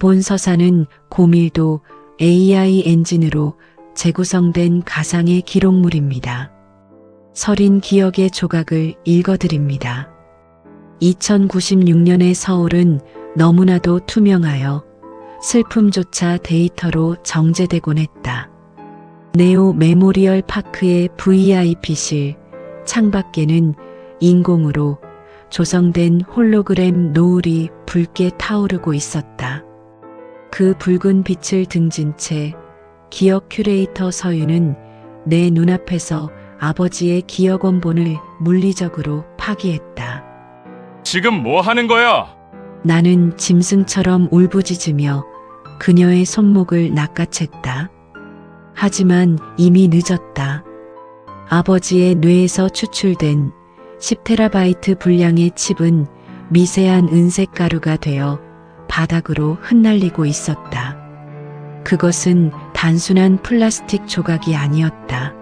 본 서사는 고밀도 AI 엔진으로 재구성된 가상의 기록물입니다. 서린 기억의 조각을 읽어드립니다. 2096년의 서울은 너무나도 투명하여 슬픔조차 데이터로 정제되곤 했다. 네오 메모리얼 파크의 VIP실 창밖에는 인공으로 조성된 홀로그램 노을이 붉게 타오르고 있었다. 그 붉은 빛을 등진 채 기억 큐레이터 서유는 내 눈앞에서 아버지의 기억 원본을 물리적으로 파기했다. 지금 뭐 하는 거야? 나는 짐승처럼 울부짖으며 그녀의 손목을 낚아챘다. 하지만 이미 늦었다. 아버지의 뇌에서 추출된 10테라바이트 분량의 칩은 미세한 은색 가루가 되어 바닥으로 흩날리고 있었다. 그것은 단순한 플라스틱 조각이 아니었다.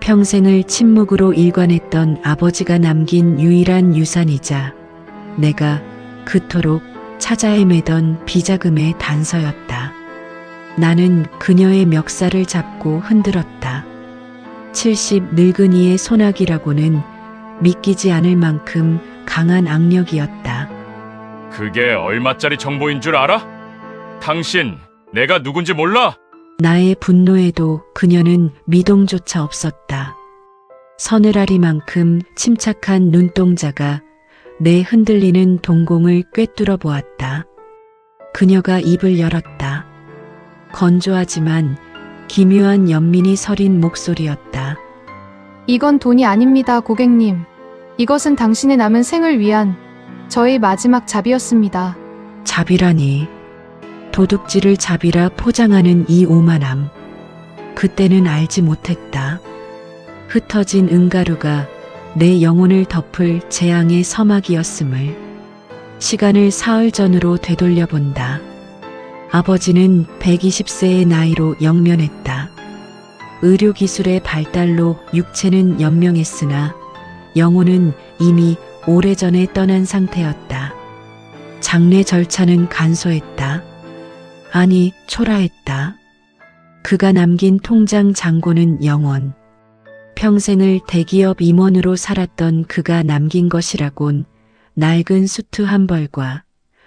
평생을 침묵으로 일관했던 아버지가 남긴 유일한 유산이자 내가 그토록 찾아 헤매던 비자금의 단서였다. 나는 그녀의 멱살을 잡고 흔들었다. 70 늙은이의 소나기라고는 믿기지 않을 만큼 강한 악력이었다. 그게 얼마짜리 정보인 줄 알아? 당신, 내가 누군지 몰라? 나의 분노에도 그녀는 미동조차 없었다. 서늘하리만큼 침착한 눈동자가 내 흔들리는 동공을 꿰뚫어 보았다. 그녀가 입을 열었다. 건조하지만 기묘한 연민이 서린 목소리였다. 이건 돈이 아닙니다, 고객님. 이것은 당신의 남은 생을 위한 저의 마지막 자비였습니다. 자비라니. 도둑질을 자비라 포장하는 이 오만함. 그때는 알지 못했다. 흩어진 은가루가 내 영혼을 덮을 재앙의 서막이었음을. 시간을 사흘 전으로 되돌려 본다. 아버지는 120세의 나이로 영면했다. 의료기술의 발달로 육체는 연명했으나 영혼은 이미 오래전에 떠난 상태였다. 장례 절차는 간소했다. 아니, 초라했다. 그가 남긴 통장 잔고는 영원. 평생을 대기업 임원으로 살았던 그가 남긴 것이라곤 낡은 수트 한 벌과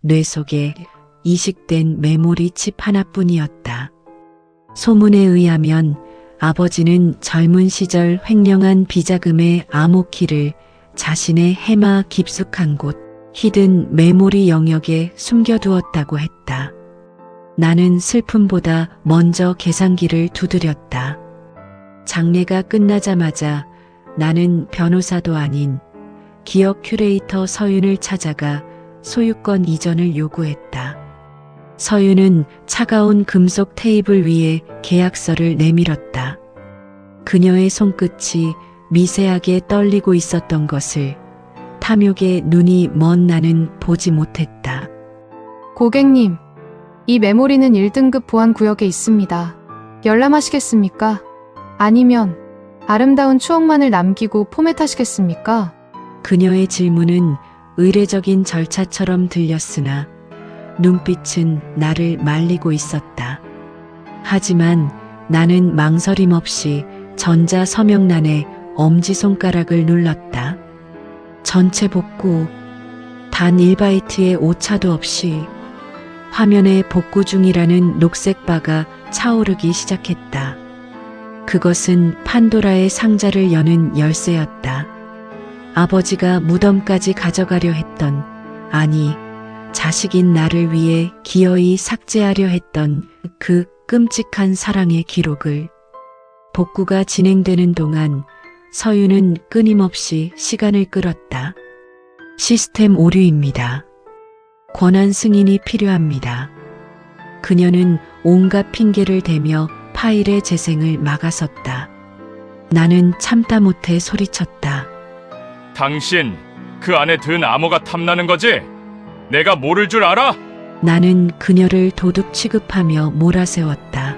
뇌 속에 이식된 메모리 칩 하나뿐이었다. 소문에 의하면 아버지는 젊은 시절 횡령한 비자금의 암호키를 자신의 해마 깊숙한 곳 히든 메모리 영역에 숨겨두었다고 했다. 나는 슬픔보다 먼저 계산기를 두드렸다. 장례가 끝나자마자 나는 변호사도 아닌 기억 큐레이터 서윤을 찾아가 소유권 이전을 요구했다. 서윤은 차가운 금속 테이블 위에 계약서를 내밀었다. 그녀의 손끝이 미세하게 떨리고 있었던 것을 탐욕의 눈이 먼 나는 보지 못했다. 고객님, 이 메모리는 1등급 보안 구역에 있습니다. 열람하시겠습니까? 아니면 아름다운 추억만을 남기고 포맷하시겠습니까? 그녀의 질문은 의례적인 절차처럼 들렸으나 눈빛은 나를 말리고 있었다. 하지만 나는 망설임 없이 전자 서명란에 엄지손가락을 눌렀다. 전체 복구, 단 1바이트의 오차도 없이 화면에 복구 중이라는 녹색 바가 차오르기 시작했다. 그것은 판도라의 상자를 여는 열쇠였다. 아버지가 무덤까지 가져가려 했던, 아니, 자식인 나를 위해 기어이 삭제하려 했던 그 끔찍한 사랑의 기록을. 복구가 진행되는 동안 서유는 끊임없이 시간을 끌었다. 시스템 오류입니다. 권한 승인이 필요합니다. 그녀는 온갖 핑계를 대며 파일의 재생을 막아섰다. 나는 참다 못해 소리쳤다. 당신, 그 안에 든 암호가 탐나는 거지? 내가 모를 줄 알아? 나는 그녀를 도둑 취급하며 몰아세웠다.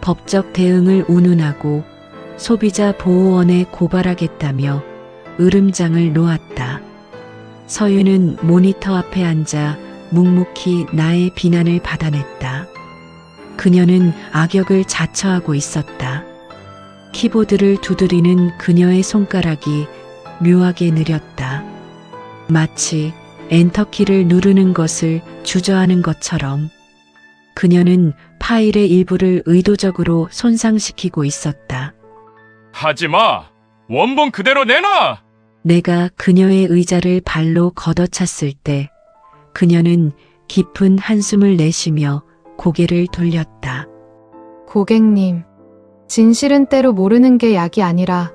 법적 대응을 운운하고 소비자 보호원에 고발하겠다며 으름장을 놓았다. 서유는 모니터 앞에 앉아 묵묵히 나의 비난을 받아냈다. 그녀는 악역을 자처하고 있었다. 키보드를 두드리는 그녀의 손가락이 묘하게 느렸다. 마치 엔터키를 누르는 것을 주저하는 것처럼 그녀는 파일의 일부를 의도적으로 손상시키고 있었다. 하지 마! 원본 그대로 내놔! 내가 그녀의 의자를 발로 걷어찼을 때 그녀는 깊은 한숨을 내쉬며 고개를 돌렸다. 고객님, 진실은 때로 모르는 게 약이 아니라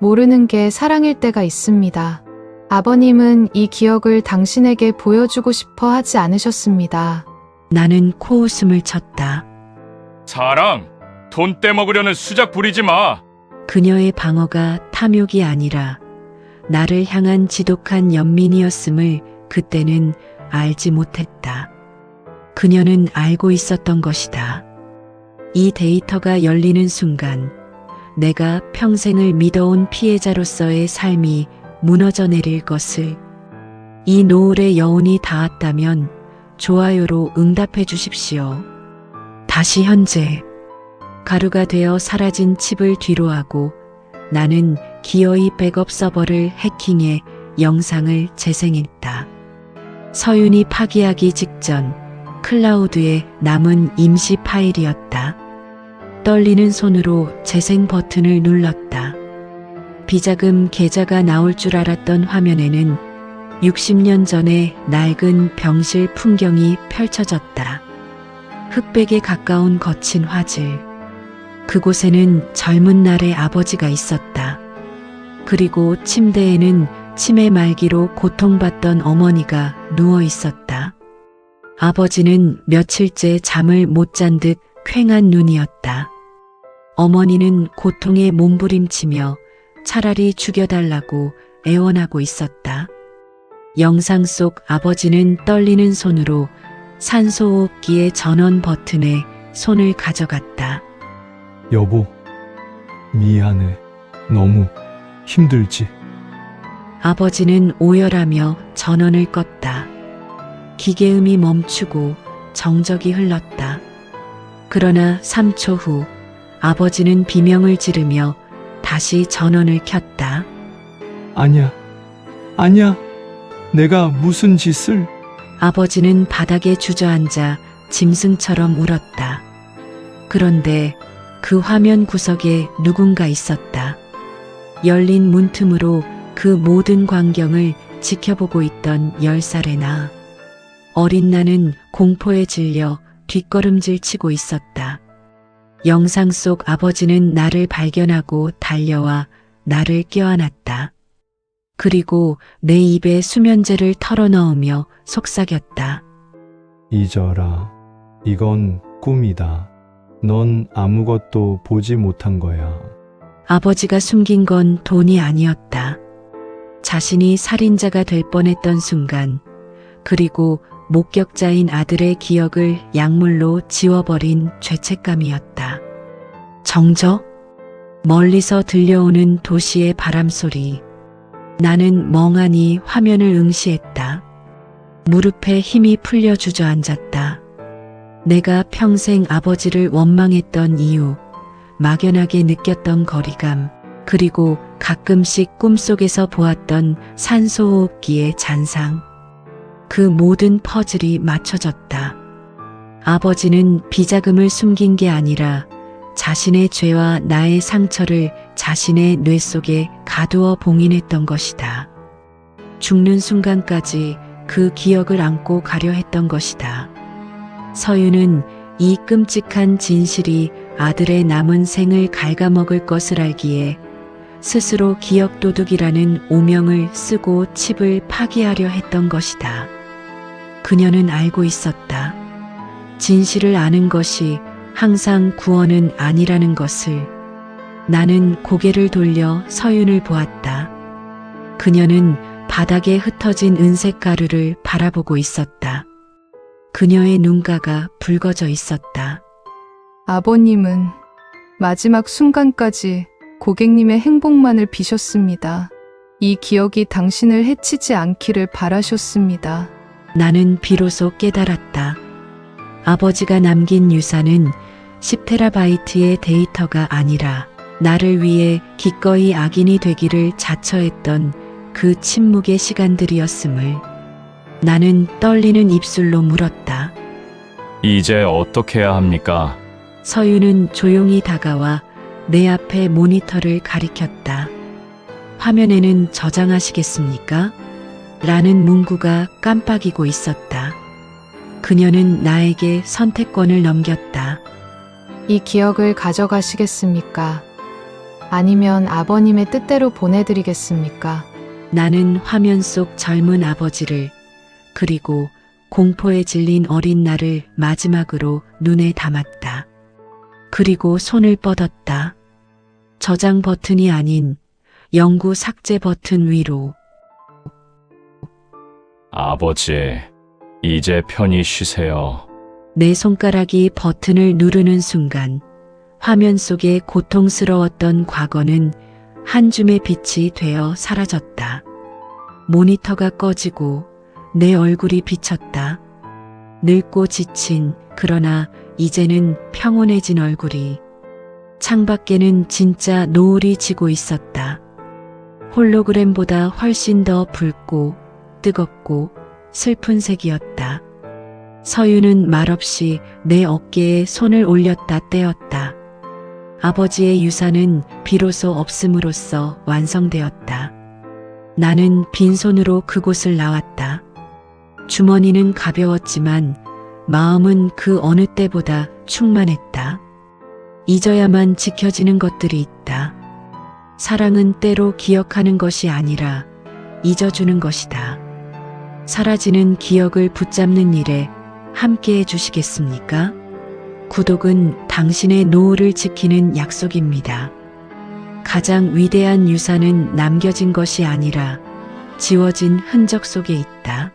모르는 게 사랑일 때가 있습니다. 아버님은 이 기억을 당신에게 보여주고 싶어 하지 않으셨습니다. 나는 코웃음을 쳤다. 사랑! 돈 떼먹으려는 수작 부리지 마! 그녀의 방어가 탐욕이 아니라 나를 향한 지독한 연민이었음을 그때는 알지 못했다. 그녀는 알고 있었던 것이다. 이 데이터가 열리는 순간 내가 평생을 믿어온 피해자로서의 삶이 무너져 내릴 것을 이 노을의 여운이 닿았다면 좋아요로 응답해 주십시오. 다시 현재 가루가 되어 사라진 칩을 뒤로하고 나는 기어이 백업 서버를 해킹해 영상을 재생했다. 서윤이 파기하기 직전 클라우드에 남은 임시 파일이었다. 떨리는 손으로 재생 버튼을 눌렀다. 비자금 계좌가 나올 줄 알았던 화면에는 60년 전의 낡은 병실 풍경이 펼쳐졌다. 흑백에 가까운 거친 화질. 그곳에는 젊은 날의 아버지가 있었다. 그리고 침대에는 치매 말기로 고통받던 어머니가 누워 있었다. 아버지는 며칠째 잠을 못 잔 듯 퀭한 눈이었다. 어머니는 고통에 몸부림치며 차라리 죽여달라고 애원하고 있었다. 영상 속 아버지는 떨리는 손으로 산소호흡기의 전원 버튼에 손을 가져갔다. 여보, 미안해. 너무 힘들지. 아버지는 오열하며 전원을 껐다. 기계음이 멈추고 정적이 흘렀다. 그러나 3초 후 아버지는 비명을 지르며 다시 전원을 켰다. 아니야. 아니야. 내가 무슨 짓을. 아버지는 바닥에 주저앉아 짐승처럼 울었다. 그런데 그 화면 구석에 누군가 있었다. 열린 문틈으로 그 모든 광경을 지켜보고 있던 열 살의 나. 어린 나는 공포에 질려 뒷걸음질 치고 있었다. 영상 속 아버지는 나를 발견하고 달려와 나를 껴안았다. 그리고 내 입에 수면제를 털어넣으며 속삭였다. 잊어라. 이건 꿈이다. 넌 아무것도 보지 못한 거야. 아버지가 숨긴 건 돈이 아니었다. 자신이 살인자가 될 뻔했던 순간, 그리고 목격자인 아들의 기억을 약물로 지워버린 죄책감이었다. 정적? 멀리서 들려오는 도시의 바람소리. 나는 멍하니 화면을 응시했다. 무릎에 힘이 풀려 주저앉았다. 내가 평생 아버지를 원망했던 이유, 막연하게 느꼈던 거리감, 그리고 가끔씩 꿈속에서 보았던 산소호흡기의 잔상. 그 모든 퍼즐이 맞춰졌다. 아버지는 비자금을 숨긴 게 아니라 자신의 죄와 나의 상처를 자신의 뇌 속에 가두어 봉인했던 것이다. 죽는 순간까지 그 기억을 안고 가려 했던 것이다. 서유는 이 끔찍한 진실이 아들의 남은 생을 갉아먹을 것을 알기에 스스로 기억도둑이라는 오명을 쓰고 칩을 파기하려 했던 것이다. 그녀는 알고 있었다. 진실을 아는 것이 항상 구원은 아니라는 것을. 나는 고개를 돌려 서윤을 보았다. 그녀는 바닥에 흩어진 은색 가루를 바라보고 있었다. 그녀의 눈가가 붉어져 있었다. 아버님은 마지막 순간까지 고객님의 행복만을 비셨습니다. 이 기억이 당신을 해치지 않기를 바라셨습니다. 나는 비로소 깨달았다. 아버지가 남긴 유산은 10테라바이트의 데이터가 아니라 나를 위해 기꺼이 악인이 되기를 자처했던 그 침묵의 시간들이었음을 나는 떨리는 입술로 물었다. 이제 어떻게 해야 합니까? 서유는 조용히 다가와 내 앞에 모니터를 가리켰다. 화면에는 저장하시겠습니까? 라는 문구가 깜빡이고 있었다. 그녀는 나에게 선택권을 넘겼다. 이 기억을 가져가시겠습니까? 아니면 아버님의 뜻대로 보내드리겠습니까? 나는 화면 속 젊은 아버지를 그리고 공포에 질린 어린 나를 마지막으로 눈에 담았다. 그리고 손을 뻗었다. 저장 버튼이 아닌 영구 삭제 버튼 위로 아버지, 이제 편히 쉬세요. 내 손가락이 버튼을 누르는 순간 화면 속에 고통스러웠던 과거는 한 줌의 빛이 되어 사라졌다. 모니터가 꺼지고 내 얼굴이 비쳤다. 늙고 지친 그러나 이제는 평온해진 얼굴이 창밖에는 진짜 노을이 지고 있었다. 홀로그램보다 훨씬 더 붉고 뜨겁고 슬픈 색이었다. 서유는 말없이 내 어깨에 손을 올렸다 떼었다. 아버지의 유산은 비로소 없음으로써 완성되었다. 나는 빈손으로 그곳을 나왔다. 주머니는 가벼웠지만 마음은 그 어느 때보다 충만했다. 잊어야만 지켜지는 것들이 있다. 사랑은 때로 기억하는 것이 아니라 잊어주는 것이다. 사라지는 기억을 붙잡는 일에 함께 해주시겠습니까? 구독은 당신의 노후를 지키는 약속입니다. 가장 위대한 유산은 남겨진 것이 아니라 지워진 흔적 속에 있다.